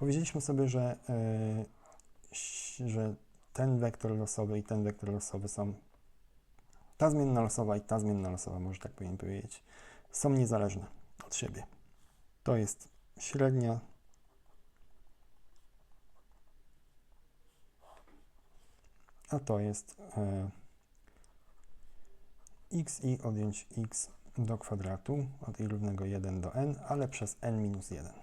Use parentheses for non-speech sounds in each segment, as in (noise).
Powiedzieliśmy sobie, że, yy, że ten wektor losowy i ten wektor losowy są, ta zmienna losowa i ta zmienna losowa, może tak powinien powiedzieć, są niezależne od siebie. To jest średnia a to jest e, x i odjąć x do kwadratu od i równego 1 do n, ale przez n minus 1.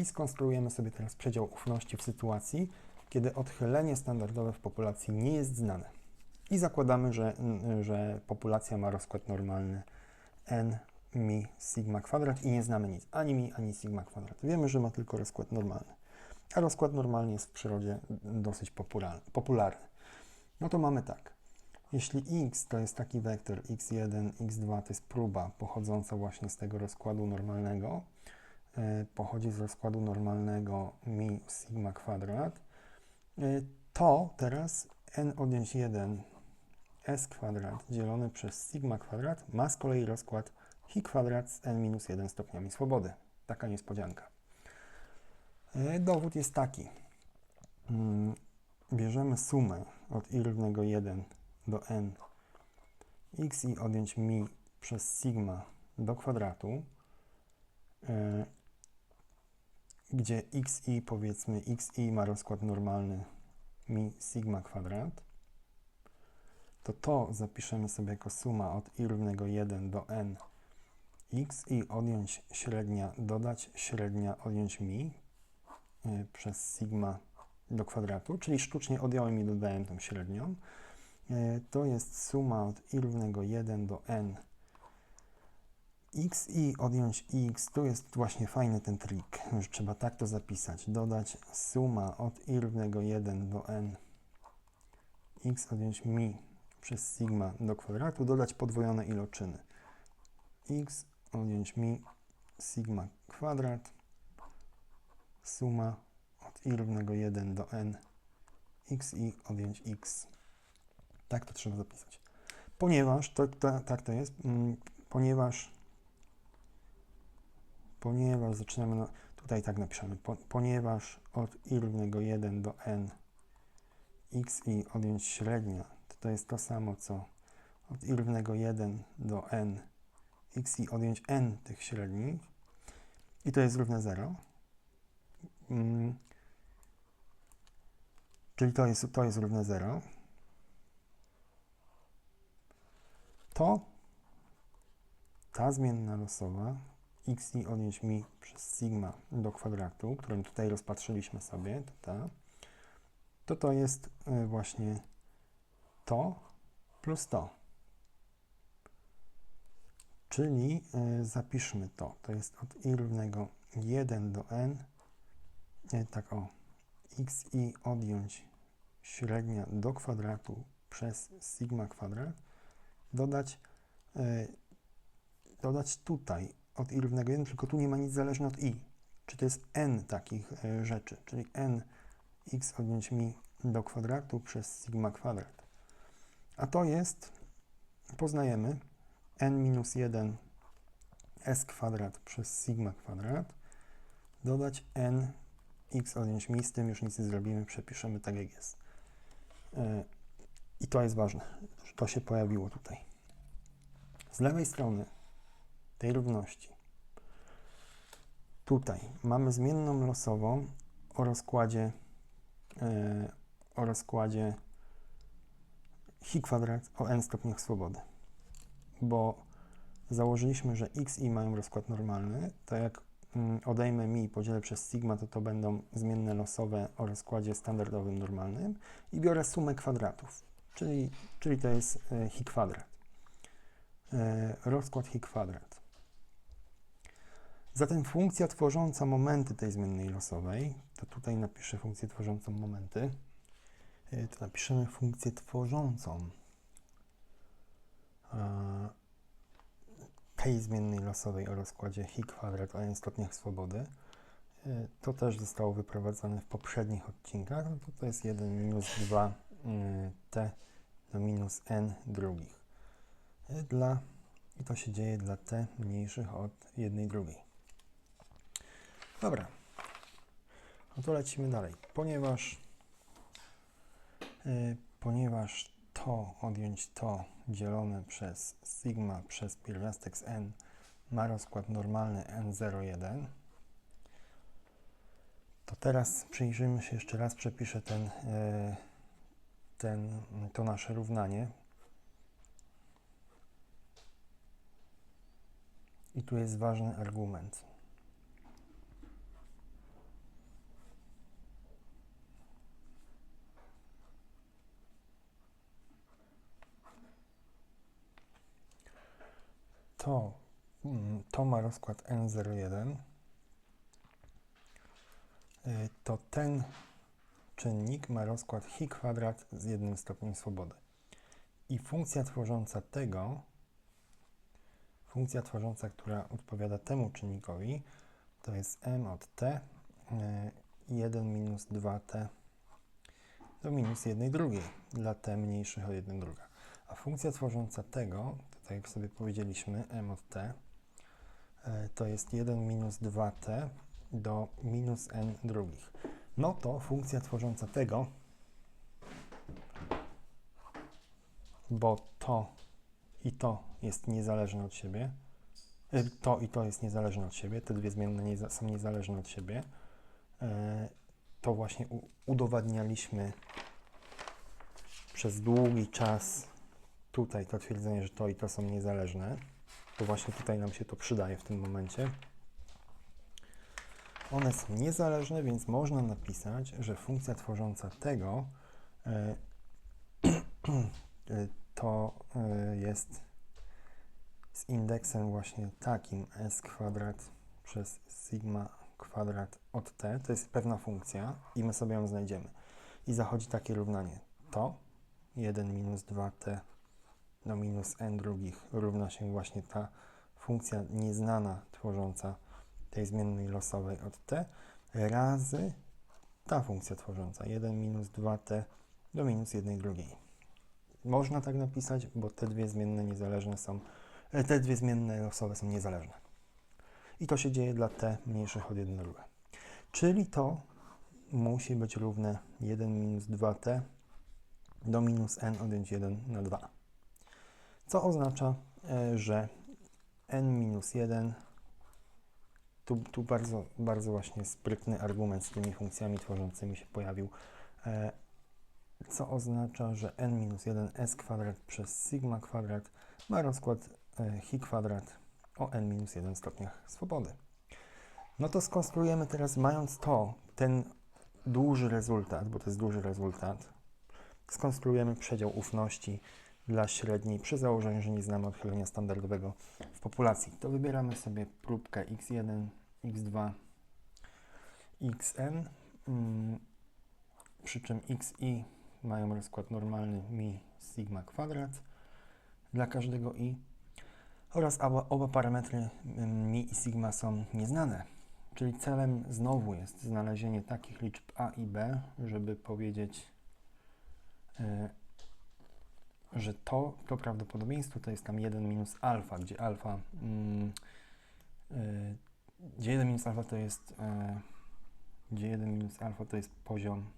I skonstruujemy sobie teraz przedział ufności w sytuacji, kiedy odchylenie standardowe w populacji nie jest znane. I zakładamy, że, że populacja ma rozkład normalny n mi sigma kwadrat i nie znamy nic, ani mi, ani sigma kwadrat. Wiemy, że ma tylko rozkład normalny. A rozkład normalny jest w przyrodzie dosyć popular- popularny. No to mamy tak. Jeśli x to jest taki wektor x1, x2 to jest próba pochodząca właśnie z tego rozkładu normalnego, pochodzi z rozkładu normalnego mi sigma kwadrat, e, to teraz n odjąć 1 s kwadrat dzielony przez sigma kwadrat ma z kolei rozkład chi kwadrat z n minus 1 stopniami swobody. Taka niespodzianka. E, Dowód jest taki. Mm, Bierzemy sumę od i równego 1 do n x i odjąć mi przez sigma do kwadratu, e, gdzie xi powiedzmy xi ma rozkład normalny mi sigma kwadrat, to to zapiszemy sobie jako suma od i równego 1 do n x i odjąć średnia, dodać średnia, odjąć mi y, przez sigma do kwadratu, czyli sztucznie odjąłem i dodałem tą średnią. Y, To jest suma od i równego 1 do n x i odjąć x. Tu jest właśnie fajny ten trik, że trzeba tak to zapisać. Dodać suma od i równego 1 do n x odjąć mi przez sigma do kwadratu, dodać podwojone iloczyny x odjąć mi sigma kwadrat suma od i równego 1 do n x i odjąć x. Tak to trzeba zapisać. Ponieważ, to, to, tak to jest, mm, ponieważ ponieważ zaczynamy, tutaj tak napiszemy, po, ponieważ od i równego 1 do n x i odjąć średnia, to, to jest to samo co od i równego 1 do n x i odjąć n tych średnich i to jest równe 0. Mm. Czyli to jest, to jest równe 0. To ta zmienna losowa x i odjąć mi przez sigma do kwadratu, którą tutaj rozpatrzyliśmy sobie, to ta, to to jest y, właśnie to plus to. Czyli y, zapiszmy to. To jest od i równego 1 do n. Nie, tak o. x i odjąć średnia do kwadratu przez sigma kwadrat. Dodać, dodać tutaj od i równego 1, tylko tu nie ma nic zależne od i. Czy to jest n takich y, rzeczy, czyli n x odjąć mi do kwadratu przez sigma kwadrat. A to jest, poznajemy, n minus 1 s kwadrat przez sigma kwadrat dodać n x odjąć mi, z tym już nic nie zrobimy, przepiszemy tak jak jest. Yy, I to jest ważne, że to się pojawiło tutaj. Z lewej strony tej równości tutaj mamy zmienną losową o rozkładzie yy, o rozkładzie chi kwadrat o n stopniach swobody bo założyliśmy, że x i mają rozkład normalny, to jak mm, odejmę mi i podzielę przez sigma, to to będą zmienne losowe o rozkładzie standardowym normalnym i biorę sumę kwadratów, czyli, czyli to jest e, chi kwadrat. E, rozkład chi kwadrat. Zatem funkcja tworząca momenty tej zmiennej losowej, to tutaj napiszę funkcję tworzącą momenty, e, to napiszemy funkcję tworzącą e, tej zmiennej losowej o rozkładzie chi kwadrat o n stopniach swobody. E, To też zostało wyprowadzone w poprzednich odcinkach. No to, to jest 1 minus 2 y, t do minus n drugich. Dla I to się dzieje dla t mniejszych od jednej drugiej. Dobra. No to lecimy dalej. Ponieważ y, ponieważ to odjąć to dzielone przez sigma przez pierwiastek z n ma rozkład normalny n01, to teraz przyjrzyjmy się jeszcze raz, przepiszę ten, y, ten, to nasze równanie. I tu jest ważny argument. To, mm, to ma rozkład n01. Y, To ten czynnik ma rozkład chi kwadrat z jednym stopniem swobody. I funkcja tworząca tego, funkcja tworząca, która odpowiada temu czynnikowi, to jest m od t, y, 1 minus 2t do minus 1 drugiej dla t mniejszych od 1 druga. A funkcja tworząca tego, tak jak sobie powiedzieliśmy, m od t, y, to jest 1 minus 2t do minus n drugich. No to funkcja tworząca tego, bo to i to jest niezależne od siebie, y, to i to jest niezależne od siebie, te dwie zmienne nie, są niezależne od siebie, y, to właśnie udowadnialiśmy przez długi czas tutaj to twierdzenie, że to i to są niezależne, to właśnie tutaj nam się to przydaje w tym momencie. One są niezależne, więc można napisać, że funkcja tworząca tego e, (clears throat) e, to e, jest z indeksem właśnie takim s kwadrat przez sigma kwadrat od t. To jest pewna funkcja i my sobie ją znajdziemy. I zachodzi takie równanie. To 1 minus 2t do minus n drugich równa się właśnie ta funkcja nieznana tworząca tej zmiennej losowej od t razy ta funkcja tworząca 1 minus 2t do minus 1 drugiej. Można tak napisać, bo te dwie zmienne niezależne są, e, te dwie zmienne losowe są niezależne. I to się dzieje dla t mniejszych od 1 druga. Czyli to musi być równe 1 minus 2t do minus n odjąć 1 na 2. Co oznacza, e, że n minus 1 tu, tu bardzo, bardzo właśnie sprytny argument z tymi funkcjami tworzącymi się pojawił, e, co oznacza, że n-1 s kwadrat przez sigma kwadrat ma rozkład e, chi kwadrat o n-1 stopniach swobody. No to skonstruujemy teraz, mając to, ten duży rezultat, bo to jest duży rezultat, skonstruujemy przedział ufności dla średniej przy założeniu, że nie znamy odchylenia standardowego w populacji. To wybieramy sobie próbkę x1, x2, xn, przy czym x i mają rozkład normalny mi sigma kwadrat dla każdego i oraz oba, oba parametry mm, mi i sigma są nieznane. Czyli celem znowu jest znalezienie takich liczb a i b, żeby powiedzieć, y, że to, to prawdopodobieństwo to jest tam 1 minus alfa, gdzie alfa mm, y, gdzie 1 minus alfa to jest e, gdzie 1 minus alfa to jest poziom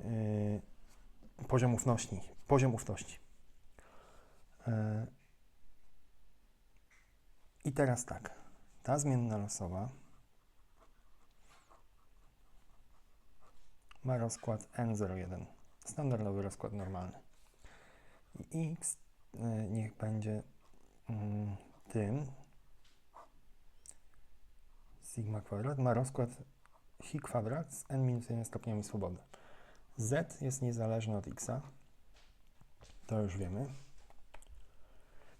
e, poziom ufności, poziom ufności. E, I teraz tak, ta zmienna losowa ma rozkład n01, standardowy rozkład normalny. I x e, niech będzie mm, tym, sigma kwadrat ma rozkład chi kwadrat z n-1 stopniami swobody. z jest niezależny od x, to już wiemy.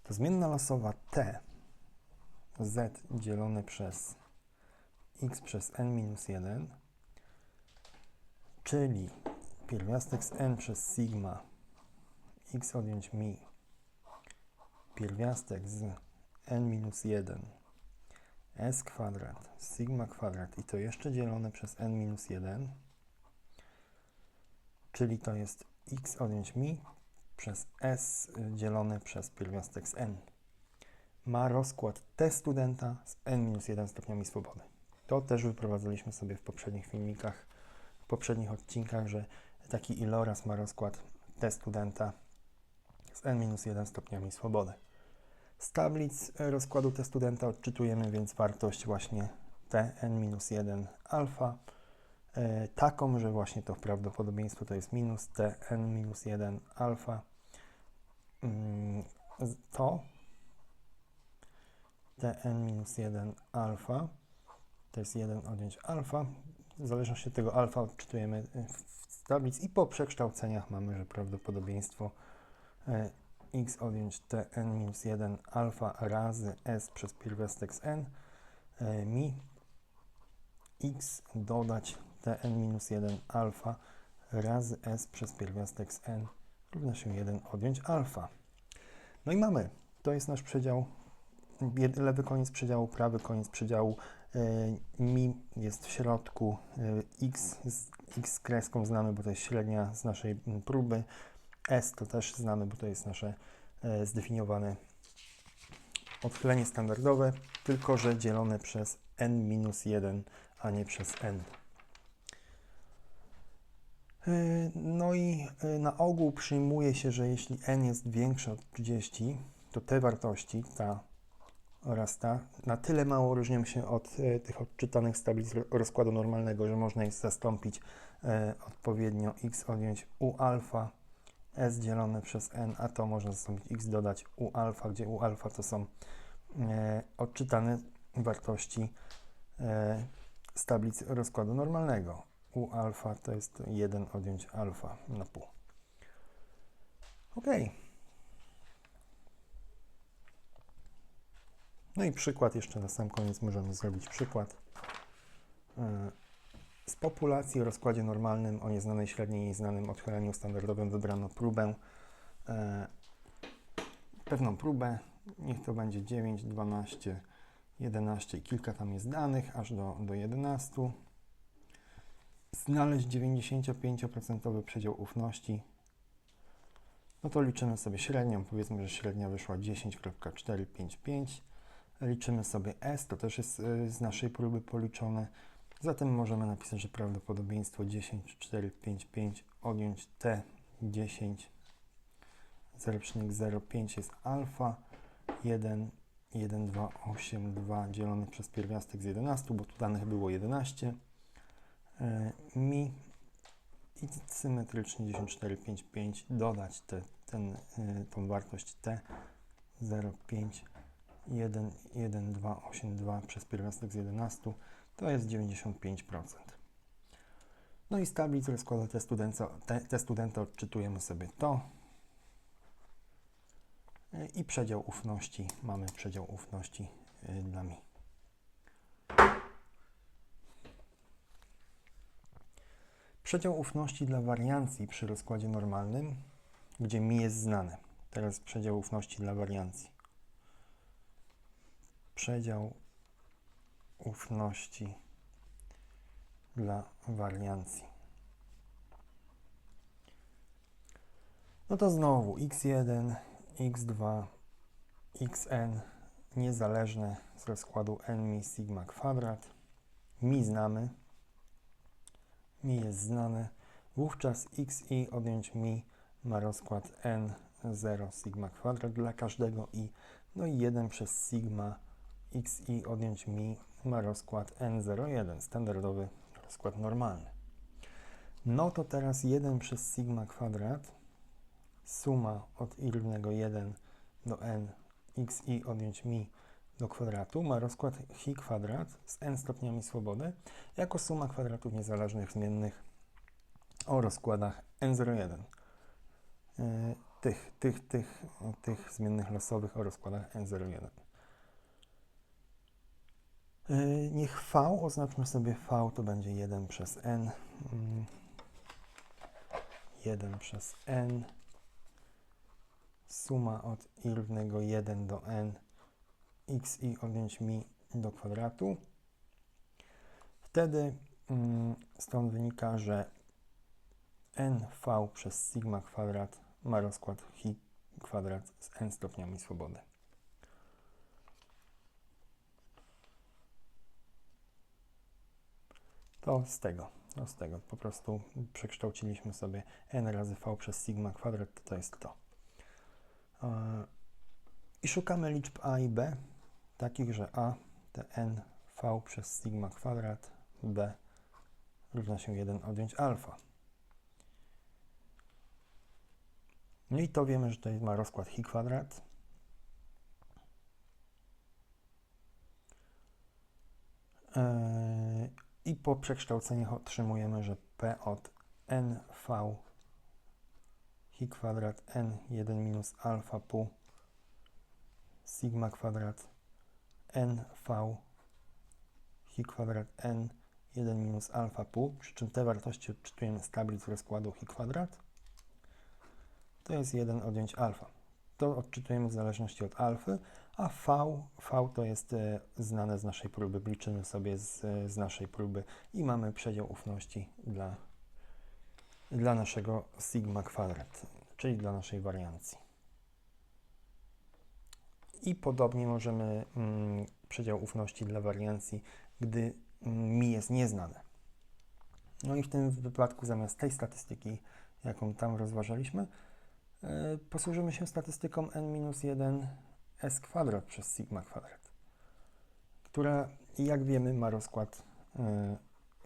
To zmienna losowa t z dzielone przez x przez n-1, czyli pierwiastek z n przez sigma. X odjąć mi. Pierwiastek z n-1 s kwadrat, sigma kwadrat. I to jeszcze dzielone przez n minus 1, czyli to jest x odjąć mi przez S dzielone przez pierwiastek z n. Ma rozkład T studenta z n-1 stopniami swobody. To też wyprowadzaliśmy sobie w poprzednich filmikach, w poprzednich odcinkach, że taki iloraz ma rozkład T studenta z n-1 stopniami swobody. Z tablic e, rozkładu T studenta odczytujemy więc wartość właśnie Tn-1 alfa, e, taką, że właśnie to prawdopodobieństwo to jest minus Tn-1 alfa. Mm, To Tn-1 alfa to jest 1 odjąć alfa. W zależności od tego alfa odczytujemy e, w- tablic i po przekształceniach mamy, że prawdopodobieństwo e, x odjąć tn-1 alfa razy s przez pierwiastek z n e, mi x dodać tn-1 alfa razy s przez pierwiastek z n równa się 1 odjąć alfa. No i mamy, to jest nasz przedział, lewy koniec przedziału, prawy koniec przedziału, mi jest w środku, e, x, z, x z kreską znamy, bo to jest średnia z naszej m, próby, S to też znamy, bo to jest nasze e, zdefiniowane odchylenie standardowe, tylko że dzielone przez n-1, a nie przez n. E, No i e, na ogół przyjmuje się, że jeśli n jest większe od 30, to te wartości, ta oraz ta, na tyle mało różnią się od e, tych odczytanych z tablic ro- rozkładu normalnego, że można je zastąpić e, odpowiednio x odjąć u alfa s dzielone przez n, a to można zastąpić x dodać u alfa, gdzie u alfa to są e, odczytane wartości e, z tablic rozkładu normalnego. U alfa to jest 1 odjąć alfa na pół. Ok. No i przykład jeszcze na sam koniec możemy zrobić przykład. E, z populacji o rozkładzie normalnym o nieznanej średniej i znanym odchyleniu standardowym wybrano próbę, e, pewną próbę, niech to będzie 9, 12, 11 i kilka tam jest danych, aż do, do 11. Znaleźć 95% przedział ufności. No to liczymy sobie średnią, powiedzmy, że średnia wyszła 10.455. Liczymy sobie S, to też jest y, z naszej próby policzone. Zatem możemy napisać, że prawdopodobieństwo 10, 4, 5, 5 odjąć T 10 0,05 jest alfa 1, 1, 2, 8, 2 dzielone przez pierwiastek z 11, bo tu danych było 11. E, mi i symetrycznie 10, 4, 5, 5 dodać te, ten, y, tą wartość T 0,5 1, 1, 2, 8, 2 przez pierwiastek z 11 to jest 95%. No i z tablic rozkładu te studenta, te, te studenta odczytujemy sobie to. I przedział ufności. Mamy przedział ufności y, dla mi. Przedział ufności dla wariancji przy rozkładzie normalnym, gdzie mi jest znany. Teraz przedział ufności dla wariancji. Przedział ufności dla wariancji. No to znowu x1, x2, xn niezależne z rozkładu n mi sigma kwadrat. Mi znamy. Mi jest znane. Wówczas xi odjąć mi ma rozkład n 0 sigma kwadrat dla każdego i. No i 1 przez sigma xi odjąć mi ma rozkład n01, standardowy rozkład normalny. No to teraz 1 przez sigma kwadrat, suma od i równego 1 do n xi odjąć mi do kwadratu ma rozkład chi kwadrat z n stopniami swobody jako suma kwadratów niezależnych zmiennych o rozkładach n01. Yy, tych, tych, tych, tych zmiennych losowych o rozkładach n01. Yy, Niech V, oznaczmy sobie V, to będzie 1 przez n. Mm, 1 przez n. Suma od i równego 1 do n xi odjąć mi do kwadratu. Wtedy mm, stąd wynika, że nv przez sigma kwadrat ma rozkład chi kwadrat z n stopniami swobody. To z tego, to z tego. Po prostu przekształciliśmy sobie n razy v przez sigma kwadrat, to, jest to. E, I szukamy liczb a i b, takich, że a to n v przez sigma kwadrat, b równa się 1 odjąć alfa. No i to wiemy, że to ma rozkład chi kwadrat. I po przekształceniach otrzymujemy, że p od nv chi kwadrat n 1 minus alfa pół sigma kwadrat nv chi kwadrat n 1 minus alfa pół, przy czym te wartości odczytujemy z tablic rozkładu chi kwadrat, to jest 1 odjąć alfa. To odczytujemy w zależności od alfy, a v, v to jest e, znane z naszej próby, liczymy sobie z, e, z naszej próby i mamy przedział ufności dla, dla naszego sigma kwadrat, czyli dla naszej wariancji. I podobnie możemy mm, przedział ufności dla wariancji, gdy mm, mi jest nieznane. No i w tym wypadku zamiast tej statystyki, jaką tam rozważaliśmy, yy, posłużymy się statystyką n-1 s kwadrat przez sigma kwadrat, która jak wiemy ma rozkład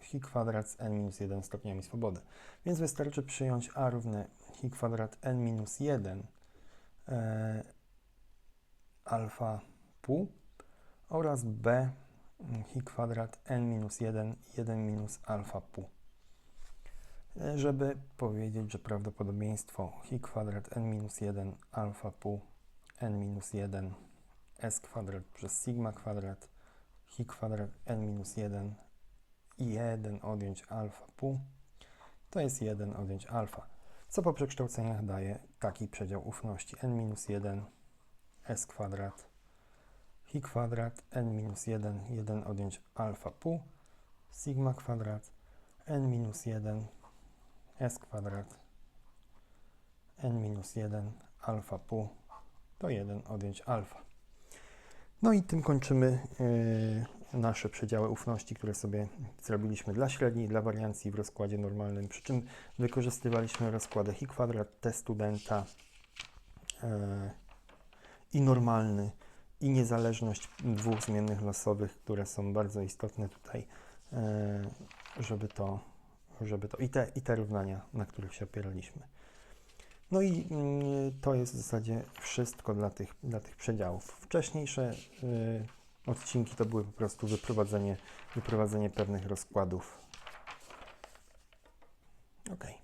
chi kwadrat z n-1 stopniami swobody. Więc wystarczy przyjąć a równe chi kwadrat n-1 yy, alfa pół oraz b chi kwadrat n minus 1, 1 minus alfa pół. E, Żeby powiedzieć, że prawdopodobieństwo chi kwadrat n minus 1 alfa pół n minus 1 s kwadrat przez sigma kwadrat chi kwadrat n minus 1 i 1 odjąć alfa pół to jest 1 odjąć alfa, co po przekształceniach daje taki przedział ufności. n minus 1 s kwadrat chi kwadrat n minus 1, 1 odjąć alfa pół, sigma kwadrat n minus 1 s kwadrat n minus 1 alfa pół to 1 odjąć alfa. No i tym kończymy yy, nasze przedziały ufności, które sobie zrobiliśmy dla średniej, dla wariancji w rozkładzie normalnym, przy czym wykorzystywaliśmy rozkłady chi kwadrat, t studenta yy, i normalny i niezależność dwóch zmiennych losowych, które są bardzo istotne tutaj, e, żeby to, żeby to i te, i te równania, na których się opieraliśmy. No i mm, to jest w zasadzie wszystko dla tych, dla tych przedziałów. Wcześniejsze y, odcinki to były po prostu wyprowadzenie, wyprowadzenie pewnych rozkładów. Ok.